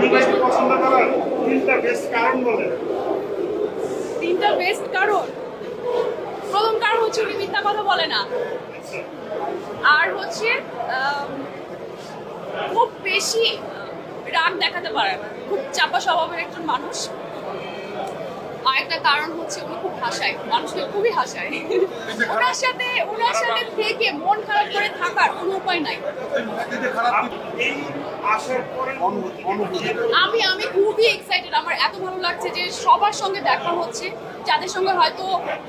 আমি পছন্দ করার তিনটা বেস্ট কারণ বলে তিনটা বেস্ট কারণ? প্রথম কারণ হচ্ছে উনি মিথ্যা কথা বলে না। আর হচ্ছে খুব বেশি রাগ দেখাতে পারে না। খুব চাপা স্বভাবের একজন মানুষ। আর একটা কারণ হচ্ছে উনি খুব হাসায়। মানুষকে খুবই হাসায়। ওনার সাথে ওনার সাথে থেকে মন খারাপ করে থাকার কোনো উপায় নাই। আমি আমি খুবই এক্সাইটেড আমার এত ভালো লাগছে যে সবার সঙ্গে দেখা হচ্ছে। যাদের সঙ্গে হয়তো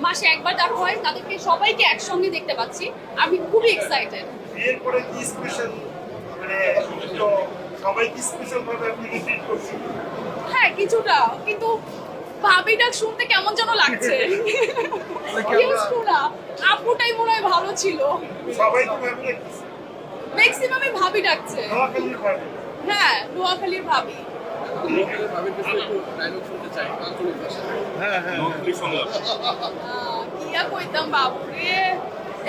মাসে একবার দেখা হয় তাদেরকে সবাইকে একসঙ্গে দেখতে পাচ্ছি। আমি খুবই এক্সাইটেড বিয়ের কি স্পেশাল মানে তো স্পেশাল ভাবে আপনি হ্যাঁ কিছুটা। কিন্তু ভাবিটা শুনতে কেমন যেন লাগছে। না আপুটাই মনে হয় ভালো ছিল। ম্যাক্সিমামই ভাবি ডাকছে। হ্যাঁ নোয়াখালীর ভাবি। ভাষায় আহ, কিয়া কইতাম বাবুরে?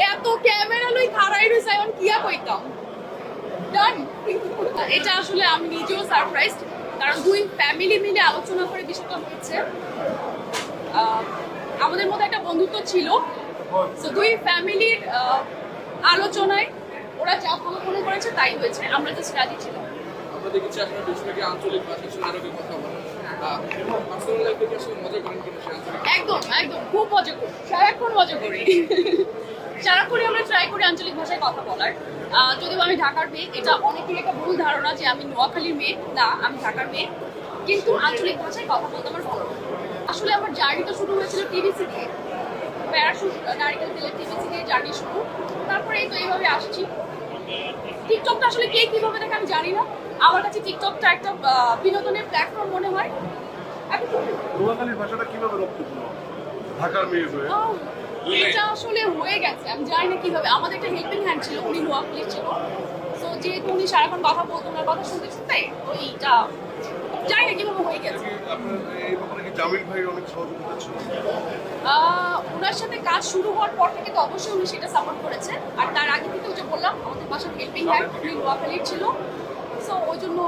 এত ক্যামেরা লই খাড়াই রইছে এখন কিয়া কইতাম? ডান এটা আসলে আমি নিজেও সারপ্রাইজড কারণ দুই ফ্যামিলি মিলে আলোচনা করে বিষয়টা হয়েছে। আমাদের মধ্যে একটা বন্ধুত্ব ছিল। তো দুই ফ্যামিলির আলোচনায় ওরা যা মনে করেছে তাই হয়েছে। আমরা জাস্ট রাজি ছিলাম। আমরা দেখেছি আপনার বেশিরভাগই আঞ্চলিক শুনে কথা বলেন একদম একদম খুব মজা করি। সারাক্ষণ মজা করি। সারাক্ষণই আমরা করি আঞ্চলিক ভাষায় কথা বলার। আহ, যদিও আমি ঢাকার মেয়ে এটা অনেকের একটা ভুল ধারণা যে আমি নোয়াখালীর মেয়ে। না আমি ঢাকার মেয়ে। কিন্তু আঞ্চলিক ভাষায় কথা বলতে আমার ভালো আসলে আমার জার্নিটা শুরু হয়েছিল টিভিসি দিয়ে। প্যারাশুট নারিকেল তেলের টিভিসি দিয়ে জার্নি শুরু। তারপরে এই তো এইভাবে আসছি। টিকটকটা আসলে কে কীভাবে দেখে আমি জানি না। আমার কাছে টিকটকটা একটা বিনোদনের প্ল্যাটফর্ম মনে হয়। এখন নোয়াখালীর ভাষাটা কীভাবে রপ্ত ঢাকার মেয়ে হয়ে। আসলে হয়ে গেছে। আমি জানি না কীভাবে। আমাদের একটা হেল্পিং হ্যান্ড ছিল উনি নোয়াখালী ছিল। তো যেহেতু উনি সারাক্ষণ কথা বলতো ওনার কথা শুনতে শুনতে ওইটা জানি না কীভাবে হয়ে গেছে। ওনার সাথে কাজ শুরু হওয়ার পর থেকে তো অবশ্যই উনি সেটা সাপোর্ট করেছে। আর তার আগে থেকে ওই যে বললাম আমাদের বাসার হেল্পিং হ্যান্ড উনি নোয়াখালীর ছিল। সো ওই জন্য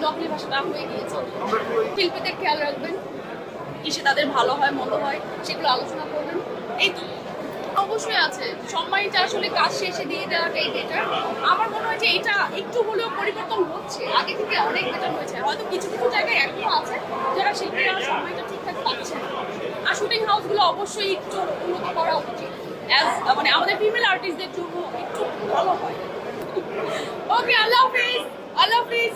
নোয়াখালী ভাষাটা হয়ে গিয়েছে। শিল্পীদের খেয়াল রাখবেন কিসে তাদের ভালো হয় মন্দ হয় সেগুলো আলোচনা করবেন। এই তো। অবশ্যই আছে। সম্মানিত আসলে কাজ শেষে দিয়ে দেওয়াটাই বেটার আমার মনে হয় যে এটা একটু হলেও পরিবর্তন হচ্ছে। আগে থেকে অনেক বেটার হয়েছে। হয়তো কিছু কিছু জায়গায় এখনও আছে যারা শিল্পীরা সময়টা ঠিকঠাক পাচ্ছে না। আর শুটিং হাউসগুলো অবশ্যই একটু উন্নত করা উচিত। মানে আমাদের ফিমেল আর্টিস্টদের জন্য একটু ভালো হয়। ওকে আল্লাহ হাফিজ আল্লাহ হাফিজ